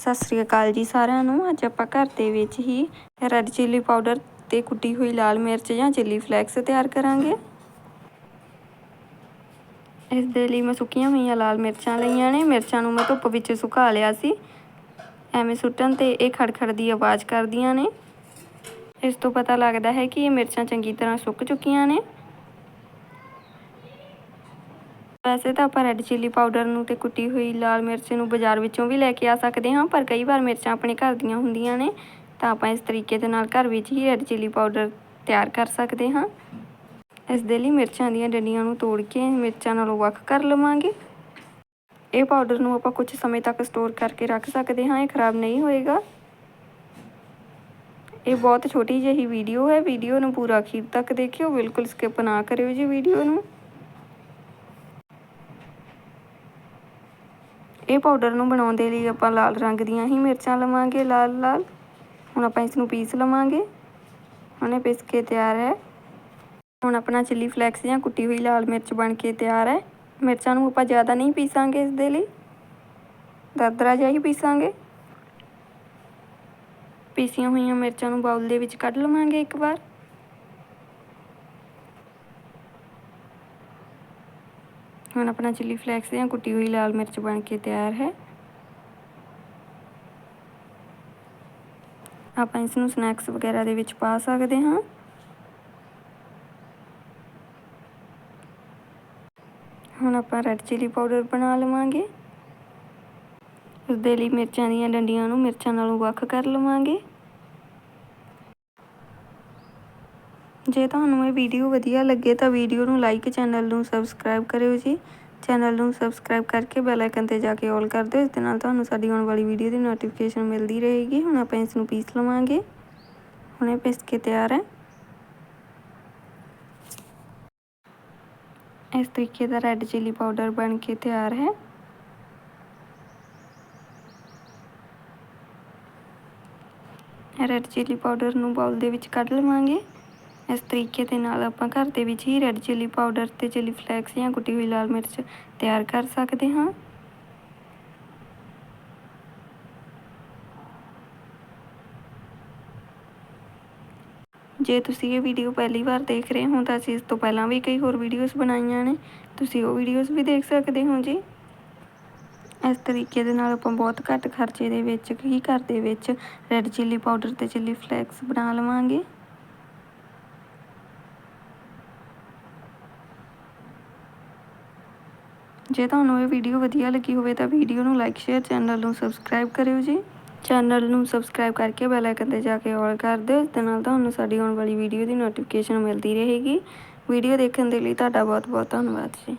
ਸਤਿ ਸ੍ਰੀ ਅਕਾਲ ਜੀ ਸਾਰਿਆਂ ਨੂੰ। ਅੱਜ ਆਪਾਂ ਘਰ ਦੇ ਵਿੱਚ ਹੀ ਰੈੱਡ ਚਿੱਲੀ ਪਾਊਡਰ ਤੇ ਕੁੱਟੀ ਹੋਈ ਲਾਲ ਮਿਰਚ ਜਾਂ ਚਿੱਲੀ ਫਲੈਕਸ ਤਿਆਰ ਕਰਾਂਗੇ। ਇਸ ਦੇ ਲਈ ਮੈਂ ਸੁੱਕੀਆਂ ਹੋਈਆਂ ਲਾਲ ਮਿਰਚਾਂ ਲਈਆਂ ਨੇ। ਮਿਰਚਾਂ ਨੂੰ ਮੈਂ ਧੁੱਪ ਵਿੱਚ ਸੁਕਾ ਲਿਆ ਸੀ। ਐਵੇਂ ਸੁੱਟਣ ਤੇ ਇਹ ਖੜਖੜ ਦੀ ਆਵਾਜ਼ ਕਰਦੀਆਂ ਨੇ। ਇਸ ਤੋਂ ਪਤਾ ਲੱਗਦਾ ਹੈ ਕਿ ਇਹ ਮਿਰਚਾਂ ਚੰਗੀ ਤਰ੍ਹਾਂ ਸੁੱਕ ਚੁੱਕੀਆਂ ਨੇ। ਵੈਸੇ ਤਾਂ ਆਪਾਂ ਰੈੱਡ ਚਿੱਲੀ ਪਾਊਡਰ ਨੂੰ ਤੇ ਕੁੱਟੀ ਹੋਈ ਲਾਲ ਮਿਰਚ ਨੂੰ ਬਾਜ਼ਾਰ ਵਿੱਚੋਂ ਵੀ ਲੈ ਕੇ ਆ ਸਕਦੇ ਹਾਂ, ਪਰ ਕਈ ਵਾਰ ਮਿਰਚਾਂ ਆਪਣੇ ਘਰ ਦੀਆਂ ਹੁੰਦੀਆਂ ਨੇ, ਤਾਂ ਆਪਾਂ ਇਸ ਤਰੀਕੇ ਦੇ ਨਾਲ ਘਰ ਵਿੱਚ ਹੀ ਰੈੱਡ ਚਿੱਲੀ ਪਾਊਡਰ ਤਿਆਰ ਕਰ ਸਕਦੇ ਹਾਂ। ਇਸ ਦੇ ਲਈ ਮਿਰਚਾਂ ਦੀਆਂ ਡੰਡੀਆਂ ਨੂੰ ਤੋੜ ਕੇ ਮਿਰਚਾਂ ਨਾਲੋਂ ਵੱਖ ਕਰ ਲਵਾਂਗੇ। ਇਹ ਪਾਊਡਰ ਨੂੰ ਆਪਾਂ ਕੁਝ ਸਮੇਂ ਤੱਕ ਸਟੋਰ ਕਰਕੇ ਰੱਖ ਸਕਦੇ ਹਾਂ, ਇਹ ਖਰਾਬ ਨਹੀਂ ਹੋਏਗਾ। ਇਹ ਬਹੁਤ ਛੋਟੀ ਜਿਹੀ ਵੀਡੀਓ ਹੈ ਵੀਡੀਓ ਨੂੰ ਪੂਰਾ ਅਖੀਰ ਤੱਕ ਦੇਖਿਓ, ਬਿਲਕੁਲ ਸਕਿਪ ਨਾ ਕਰਿਓ ਜੀ ਵੀਡੀਓ ਨੂੰ। ਇਹ ਪਾਊਡਰ ਨੂੰ ਬਣਾਉਣ ਦੇ ਲਈ ਆਪਾਂ ਲਾਲ ਰੰਗ ਦੀਆਂ ਹੀ ਮਿਰਚਾਂ ਲਵਾਂਗੇ, ਲਾਲ ਲਾਲ। ਹੁਣ ਆਪਾਂ ਇਸ ਨੂੰ ਪੀਸ ਲਵਾਂਗੇ। ਹੁਣੇ ਪੀਸ ਕੇ ਤਿਆਰ ਹੈ। ਹੁਣ ਆਪਣਾ ਚਿੱਲੀ ਫਲੈਕਸ ਜਾਂ ਕੁੱਟੀ ਹੋਈ ਲਾਲ ਮਿਰਚ ਬਣ ਕੇ ਤਿਆਰ ਹੈ। ਮਿਰਚਾਂ ਨੂੰ ਆਪਾਂ ਜ਼ਿਆਦਾ ਨਹੀਂ ਪੀਸਾਂਗੇ ਇਸ ਦੇ ਲਈ। ਦਰਦਰਾ ਜਿਹਾ ਹੀ ਪੀਸਾਂਗੇ। ਪੀਸੀਆਂ ਹੋਈਆਂ ਮਿਰਚਾਂ ਨੂੰ ਬਾਉਲ ਦੇ ਵਿੱਚ ਕੱਢ ਲਵਾਂਗੇ ਇੱਕ ਵਾਰ। ਹੁਣ ਆਪਣਾ ਚਿੱਲੀ ਫਲੈਕਸ ਜਾਂ ਕੁੱਟੀ ਹੋਈ ਲਾਲ ਮਿਰਚ ਬਣ ਕੇ ਤਿਆਰ ਹੈ। ਆਪਾਂ ਇਸ ਨੂੰ ਸਨੈਕਸ ਵਗੈਰਾ ਦੇ ਵਿੱਚ ਪਾ ਸਕਦੇ ਹਾਂ। ਹੁਣ ਆਪਾਂ ਰੈੱਡ ਚਿੱਲੀ ਪਾਊਡਰ ਬਣਾ ਲਵਾਂਗੇ। ਉਸ ਦੇ ਲਈ ਮਿਰਚਾਂ ਦੀਆਂ ਡੰਡੀਆਂ ਨੂੰ ਮਿਰਚਾਂ ਨਾਲੋਂ ਵੱਖ ਕਰ ਲਵਾਂਗੇ। ਜੇ ਤੁਹਾਨੂੰ ਇਹ ਵੀਡੀਓ ਵਧੀਆ ਲੱਗੇ ਤਾਂ ਵੀਡੀਓ ਨੂੰ ਲਾਈਕ, ਚੈਨਲ ਨੂੰ ਸਬਸਕ੍ਰਾਈਬ ਕਰਿਓ ਜੀ। ਚੈਨਲ ਨੂੰ ਸਬਸਕ੍ਰਾਈਬ ਕਰਕੇ ਬੈਲ ਆਈਕਨ ਤੇ ਜਾ ਕੇ ਆਲ ਕਰ ਦਿਓ, ਇਸ ਦੇ ਨਾਲ ਤੁਹਾਨੂੰ ਸਾਡੀ ਆਉਣ ਵਾਲੀ ਵੀਡੀਓ ਦੀ ਨੋਟੀਫਿਕੇਸ਼ਨ ਮਿਲਦੀ ਰਹੇਗੀ। ਹੁਣ ਆਪਾਂ ਇਸ ਨੂੰ ਪੀਸ ਲਵਾਂਗੇ। ਹੁਣੇ ਇਹ ਪੀਸ ਕੇ ਤਿਆਰ ਹੈ। ਇਸ ਤਰੀਕੇ ਦਾ ਰੈੱਡ ਚਿੱਲੀ ਪਾਊਡਰ ਬਣ ਕੇ ਤਿਆਰ ਹੈ। ਰੈੱਡ ਚਿੱਲੀ ਪਾਊਡਰ ਨੂੰ ਬਾਉਲ ਦੇ ਵਿੱਚ ਕੱਢ ਲਵਾਂਗੇ। ਇਸ ਤਰੀਕੇ ਦੇ ਨਾਲ ਆਪਾਂ ਘਰ ਦੇ ਵਿੱਚ ਹੀ ਰੈੱਡ ਚਿੱਲੀ ਪਾਊਡਰ ਤੇ ਚਿੱਲੀ ਫਲੈਕਸ ਜਾਂ ਕੁੱਟੀ ਹੋਈ ਲਾਲ ਮਿਰਚ ਤਿਆਰ ਕਰ ਸਕਦੇ ਹਾਂ। ਜੇ ਤੁਸੀਂ ਇਹ ਵੀਡੀਓ ਪਹਿਲੀ ਵਾਰ ਦੇਖ ਰਹੇ ਹੋ ਤਾਂ ਅਸੀਂ ਇਸ ਤੋਂ ਪਹਿਲਾਂ ਵੀ ਕਈ ਹੋਰ ਵੀਡੀਓਜ਼ ਬਣਾਈਆਂ ਨੇ। ਤੁਸੀਂ ਉਹ ਵੀਡੀਓਜ਼ ਵੀ ਦੇਖ ਸਕਦੇ ਹੋ ਜੀ। ਇਸ ਤਰੀਕੇ ਦੇ ਨਾਲ ਆਪਾਂ ਬਹੁਤ ਘੱਟ ਖਰਚੇ ਦੇ ਵਿੱਚ ਹੀ ਘਰ ਦੇ ਵਿੱਚ ਰੈੱਡ ਚਿੱਲੀ ਪਾਊਡਰ ਤੇ ਚਿੱਲੀ ਫਲੈਕਸ ਬਣਾ ਲਵਾਂਗੇ। ਜੇ ਤੁਹਾਨੂੰ ਇਹ ਵੀਡੀਓ ਵਧੀਆ ਲੱਗੀ ਹੋਵੇ ਤਾਂ ਵੀਡੀਓ ਨੂੰ ਲਾਈਕ ਸ਼ੇਅਰ ਚੈਨਲ ਨੂੰ ਸਬਸਕ੍ਰਾਈਬ ਕਰਿਓ ਜੀ। ਚੈਨਲ ਨੂੰ ਸਬਸਕ੍ਰਾਈਬ ਕਰਕੇ ਬੈਲ ਆਈਕਨ ਤੇ ਜਾ ਕੇ ਆਲ ਕਰ ਦਿਓ, ਇਸ ਦੇ ਨਾਲ ਤੁਹਾਨੂੰ ਸਾਡੀ ਆਉਣ ਵਾਲੀ ਵੀਡੀਓ ਦੀ ਨੋਟੀਫਿਕੇਸ਼ਨ ਮਿਲਦੀ ਰਹੇਗੀ। ਵੀਡੀਓ ਦੇਖਣ ਦੇ ਲਈ ਤੁਹਾਡਾ ਬਹੁਤ ਬਹੁਤ ਧੰਨਵਾਦ ਜੀ।